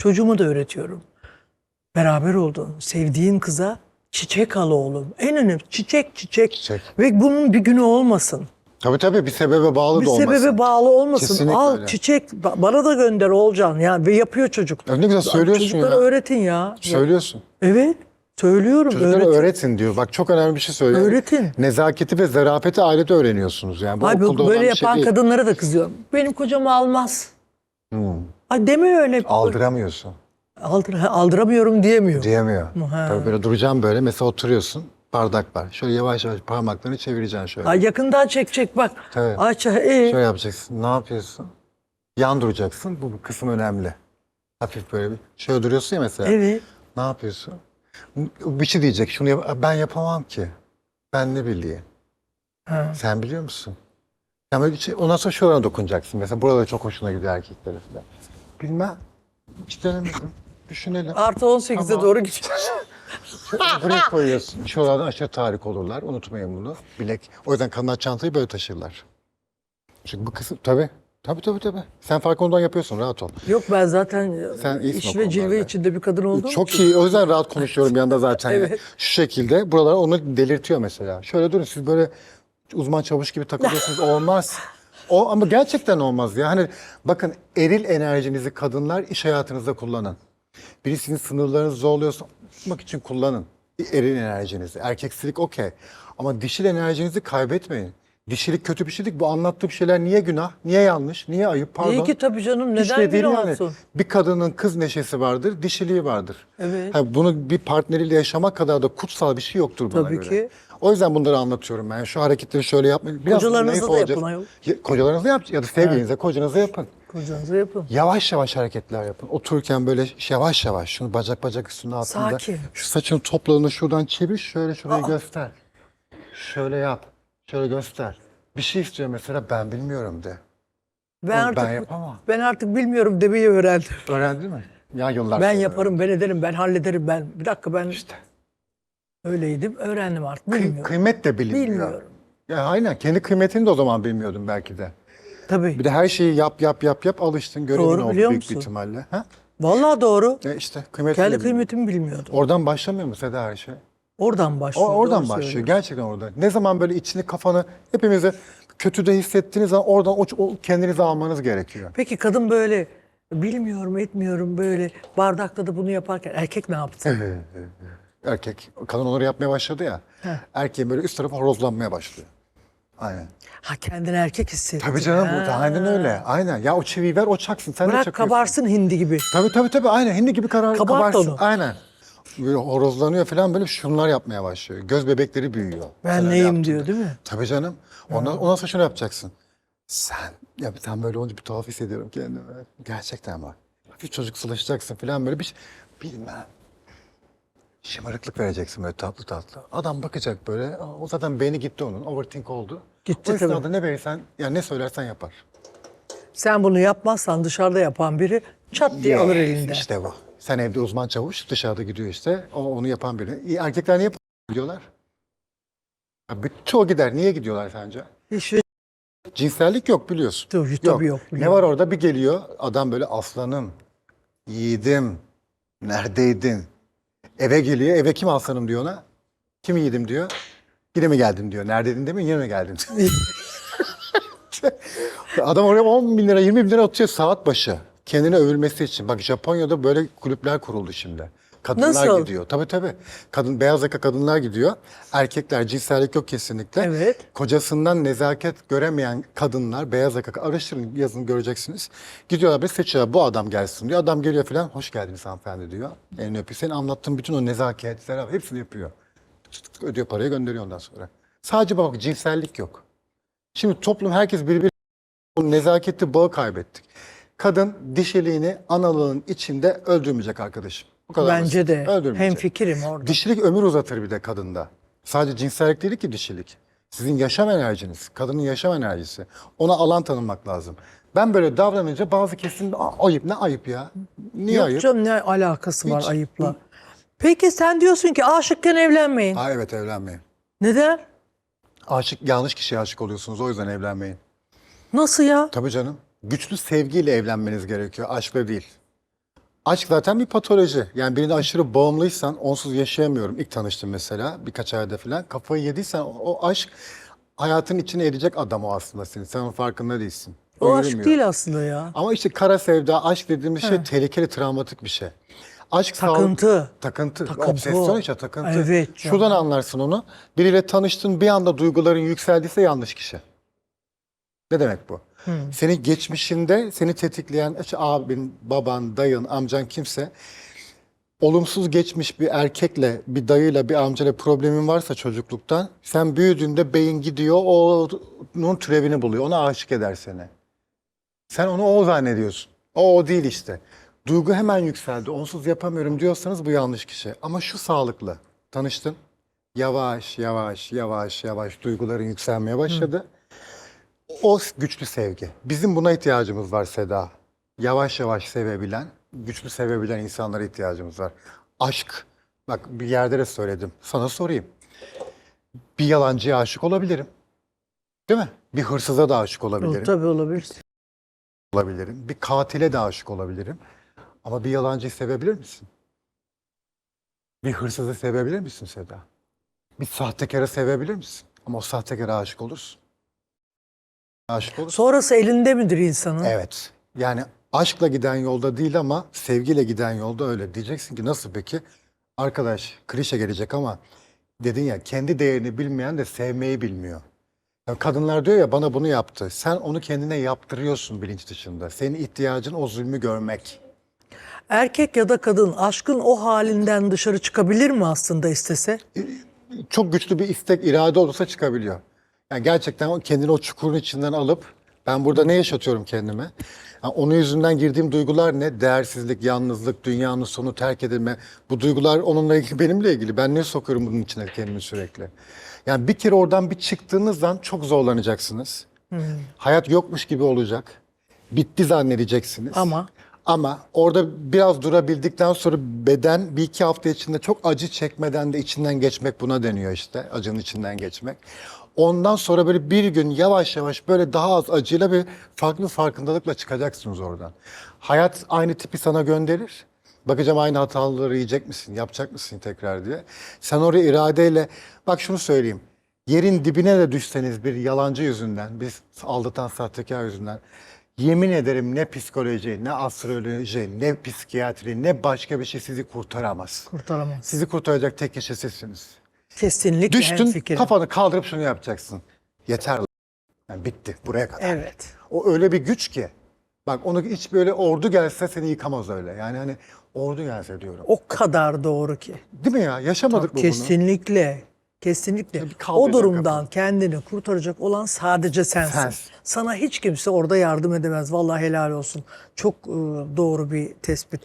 Çocuğumu da öğretiyorum. Beraber olduğun, sevdiğin kıza çiçek al oğlum. En önemli çiçek çiçek. Çiçek. Ve bunun bir günü olmasın. Tabii tabii bir sebebe bağlı Bir da olmasın. sebebe bağlı olmasın. Kesinlikle Al öyle. çiçek ba- bana da gönder Olcan. Yani ve yapıyor çocuk. Ya ne güzel söylüyorsun Çocuklara ya. öğretin ya. Söylüyorsun. Evet. Söylüyorum. Çocuklara öğretin. öğretin diyor. Bak çok önemli bir şey söylüyor. Öğretin. Nezaketi ve zarafeti ailede öğreniyorsunuz. Yani bu Ay bu- okulda böyle olan bir şey yapan değil. kadınlara da kızıyorum. Benim kocam almaz. Hmm. Ay deme öyle. Aldıramıyorsun. Aldır, aldıramıyorum diyemiyor. Diyemiyor. Ha. Tabii böyle duracağım böyle. Mesela oturuyorsun. Bardak var. Şöyle yavaş yavaş parmaklarını çevireceksin şöyle. Ay yakından çekecek bak. Tabii. Aç, e, Şöyle yapacaksın. Ne yapıyorsun? Yan duracaksın. Bu, bu kısım önemli. Hafif böyle bir. Şöyle duruyorsun ya mesela. evet. Ne yapıyorsun? Bir şey diyecek. Şunu yap ben yapamam ki. Ben ne bileyim. Ha. Sen biliyor musun? Yani böyle şey, ondan sonra şurana dokunacaksın. Mesela burada çok hoşuna gidiyor erkeklere falan. Bilmem. Hiç denemedim. Düşünelim. Artı 18'e Tamam. doğru gidiyoruz. Buraya koyuyorsun. Şuralardan aşağı tahrik olurlar. Unutmayın bunu. Bilek. O yüzden kanat çantayı böyle taşırlar. Çünkü bu kısım tabii. Tabii tabii tabii. Sen farkı ondan yapıyorsun. Rahat ol. Yok ben zaten Sen iyisin o iş ve cilve konularda. içinde bir kadın oldum. Çok iyi. O yüzden rahat konuşuyorum yanında zaten. Evet. Şu şekilde buralar onu delirtiyor mesela. Şöyle durun siz böyle uzman çavuş gibi takılıyorsunuz. olmaz. O ama gerçekten olmaz ya. Hani bakın eril enerjinizi kadınlar iş hayatınızda kullanın. Birisinin sınırlarınızı zorluyorsak için kullanın. Eril enerjinizi. Erkeksilik okey. Ama dişil enerjinizi kaybetmeyin. Dişilik kötü bir şeylik. Bu anlattığım şeyler niye günah? Niye yanlış? Niye ayıp? Pardon. İyi ki tabii canım. Hiç Neden de değil bir yani. olsun? Bir kadının kız neşesi vardır, dişiliği vardır. Evet. Ha, bunu bir partneriyle yaşamak kadar da kutsal bir şey yoktur buna Tabii göre. ki. O yüzden bunları anlatıyorum ben. Şu hareketleri şöyle yapmayın. Biraz Kocalarınızla da olacağız. yapın ayol. Kocalarınızla yap ya da sevgilinize, kocanıza yapın. Kocanıza yapın. Yavaş yavaş hareketler yapın. Otururken böyle yavaş yavaş şunu bacak bacak üstünde altında. Sakin. Şu saçın toplarını şuradan çevir, şöyle şurayı göster. Şöyle yap. Şöyle göster. Bir şey istiyor mesela ben bilmiyorum de. Ben Oğlum, artık ben yapamam. ben artık bilmiyorum demeyi öğrendim. Öğrendin mi? Ya yıllar Ben sonra yaparım, ben ederim, ben hallederim, ben. Bir dakika ben İşte. öyleydim. Öğrendim artık. Kıy- Bilmiyorum. kıymet de bilinmiyor. Bilmiyorum. Ya aynen kendi kıymetini de o zaman bilmiyordum belki de. Tabii. Bir de her şeyi yap yap yap yap alıştın görevin Doğru, oldu biliyor büyük musun? bir ihtimalle. Ha? Vallahi doğru. E işte kıymetini Kendi bilmiyorum. kıymetimi bilmiyordum. Oradan başlamıyor mu Seda her şey? Oradan O, başlıyor. oradan doğru başlıyor. söylüyorsun. Gerçekten orada. Ne zaman böyle içini kafanı hepimize kötü de hissettiğiniz zaman oradan o, o kendinizi almanız gerekiyor. Peki kadın böyle bilmiyorum etmiyorum böyle bardakta da bunu yaparken erkek ne yaptı? Erkek, kadın onları yapmaya başladı ya. Erkeğin böyle üst tarafı horozlanmaya başlıyor. Aynen. Ha kendini erkek hissetti. Tabii canım Ha. bu aynen öyle. Aynen. Ya o çiviyi ver o çaksın. Sen de Bırak çakıyorsun. kabarsın hindi gibi. Tabii tabii tabii aynen hindi gibi karar, Kabart kabarsın. onu. Aynen. Böyle horozlanıyor falan böyle şunlar yapmaya başlıyor. Göz bebekleri büyüyor. Ben neyim yaptın diyor değil mi? Tabii canım. Ondan, ondan sonra şunu yapacaksın. Sen, ya sen böyle olunca bir tuhaf hissediyorum kendimi. Gerçekten bak. Hafif çocuksulaşacaksın falan böyle bir şey. Bilmem. Şımarıklık vereceksin böyle tatlı tatlı. Adam bakacak böyle. "Aa, O zaten beyni gitti onun. Overthink oldu. Gitti o esnada tabii. ne verirsen, yani ne söylersen yapar. Sen bunu yapmazsan dışarıda yapan biri çat diye alır elinden. İşte bu. Sen evde uzman çavuş, dışarıda gidiyor işte. O onu yapan biri. Erkekler niye gidiyorlar? Ya bir- çoğu gider. Niye gidiyorlar sence? Hiç Cinsellik yok biliyorsun. Tabii, tabii yok, Ne biliyorum. var orada? Bir geliyor adam böyle aslanım, yiğidim, neredeydin? Eve geliyor. Eve kim aslanım diyor ona? Kim yiğidim diyor. Yine mi geldin diyor. Neredeydin mi? Yine mi geldin? Adam oraya 10 bin lira 20 bin lira atıyor saat başı. Kendine övülmesi için. Bak Japonya'da böyle kulüpler kuruldu şimdi. Kadınlar Nasıl? gidiyor. Tabii tabii. Kadın, beyaz yaka kadınlar gidiyor. Erkekler cinsellik yok kesinlikle. Evet. Kocasından nezaket göremeyen kadınlar, beyaz yaka araştırın yazın göreceksiniz. Gidiyorlar ve seçiyorlar bu adam gelsin diyor. Adam geliyor falan hoş geldiniz hanımefendi diyor. Elini öpüyor. Senin anlattığın bütün o nezaket, serap hepsini yapıyor. Ödüyor parayı gönderiyor ondan sonra. Sadece bak cinsellik yok. Şimdi toplum herkes birbiri bu nezaketi bağı kaybettik. Kadın dişiliğini analığın içinde öldürmeyecek arkadaşım. Bu kadar Bence basit. de. Öldürmeyecek. Hem fikirim orada. Dişilik ömür uzatır bir de kadında. Sadece cinsellik değil ki dişilik. Sizin yaşam enerjiniz, kadının yaşam enerjisi. Ona alan tanımak lazım. Ben böyle davranınca bazı kesim "Aa, ayıp ne ayıp ya? Niye Yok ayıp? canım ne alakası var Hiç. ayıpla. Peki sen diyorsun ki aşıkken evlenmeyin. Ha evet evlenmeyin. Neden? Aşık yanlış kişiye aşık oluyorsunuz o yüzden evlenmeyin. Nasıl ya? Tabii canım. Güçlü sevgiyle evlenmeniz gerekiyor. Aşkla değil. Aşk zaten bir patoloji. Yani birine aşırı bağımlıysan onsuz yaşayamıyorum. İlk tanıştım mesela birkaç ayda falan. Kafayı yediysen o, aşk hayatın içine edecek adam o aslında senin. Sen onun farkında değilsin. O aşk yürümüyor. değil aslında ya. Ama işte kara sevda, aşk dediğimiz şey tehlikeli, travmatik bir şey. Aşk sağlık- Takıntı. Takıntı. Takıntı Obsesyon işte takıntı. Evet. Şuradan anlarsın onu. Biriyle tanıştın bir anda duyguların yükseldiyse yanlış kişi. Ne demek bu? Seni geçmişinde seni tetikleyen işte abin, baban, dayın, amcan kimse olumsuz geçmiş bir erkekle, bir dayıyla, bir amcayla problemin varsa çocukluktan sen büyüdüğünde beyin gidiyor o onun türevini buluyor. Ona aşık eder seni. Sen onu o zannediyorsun. O o değil işte. Duygu hemen yükseldi. Onsuz yapamıyorum diyorsanız bu yanlış kişi. Ama şu sağlıklı. Tanıştın. Yavaş yavaş yavaş yavaş duyguların yükselmeye başladı. O güçlü sevgi. Bizim buna ihtiyacımız var Seda. Yavaş yavaş sevebilen, güçlü sevebilen insanlara ihtiyacımız var. Aşk. Bak bir yerde de söyledim. Sana sorayım. Bir yalancıya aşık olabilirim. Değil mi? Bir hırsıza da aşık olabilirim Tabii olabilir. olabilirim. Bir katile de aşık olabilirim. Ama bir yalancıyı sevebilir misin? Bir hırsızı sevebilir misin Seda? Bir sahtekarı sevebilir misin? Ama o sahtekara aşık olursun. Aşık olursun. Sonrası elinde midir insanın? Evet. Yani aşkla giden yolda değil ama sevgiyle giden yolda öyle. Diyeceksin ki nasıl peki? Arkadaş klişe gelecek ama dedin ya kendi değerini bilmeyen de sevmeyi bilmiyor. Ya kadınlar diyor ya bana bunu yaptı. Sen onu kendine yaptırıyorsun bilinç dışında. Senin ihtiyacın o zulmü görmek. Erkek ya da kadın aşkın o halinden dışarı çıkabilir mi aslında istese? Çok güçlü bir istek, irade olursa çıkabiliyor. Yani gerçekten o kendini o çukurun içinden alıp ben burada ne yaşatıyorum kendime? Yani onun yüzünden girdiğim duygular ne? Değersizlik, yalnızlık, dünyanın sonu, terk edilme. Bu duygular onunla ilgili, benimle ilgili. Ben ne sokuyorum bunun içine kendimi sürekli? Yani bir kere oradan bir çıktığınızdan çok zorlanacaksınız. Hayat yokmuş gibi olacak. Bitti zannedeceksiniz. Ama? Ama orada biraz durabildikten sonra beden bir iki hafta içinde çok acı çekmeden de içinden geçmek buna deniyor işte. Acının içinden geçmek. Ondan sonra böyle bir gün yavaş yavaş böyle daha az acıyla bir farklı farkındalıkla çıkacaksınız oradan. Hayat aynı tipi sana gönderir. Bakacağım aynı hataları yiyecek misin, yapacak mısın tekrar diye. Sen oraya iradeyle, bak şunu söyleyeyim. Yerin dibine de düşseniz bir yalancı yüzünden, bir aldatan sahtekar yüzünden Yemin ederim ne psikoloji, ne astroloji, ne psikiyatri, ne başka bir şey sizi kurtaramaz. Kurtaramaz. Sizi kurtaracak tek kişi sizsiniz. Kesinlikle Düştün, hemfikirim. kafanı kaldırıp şunu yapacaksın. Yeter. lan. Yani bitti, buraya kadar. Evet. O öyle bir güç ki. Bak onu hiç böyle ordu gelse seni yıkamaz öyle. Yani hani ordu gelse diyorum. O kadar doğru ki. Değil mi ya? Yaşamadık mı bunu? Kesinlikle. Kesinlikle. Bir kaldıracak O durumdan kafanı. kendini kurtaracak olan sadece sensin. Sensin. Sana hiç kimse orada yardım edemez. Vallahi helal olsun. Çok e, doğru bir tespit.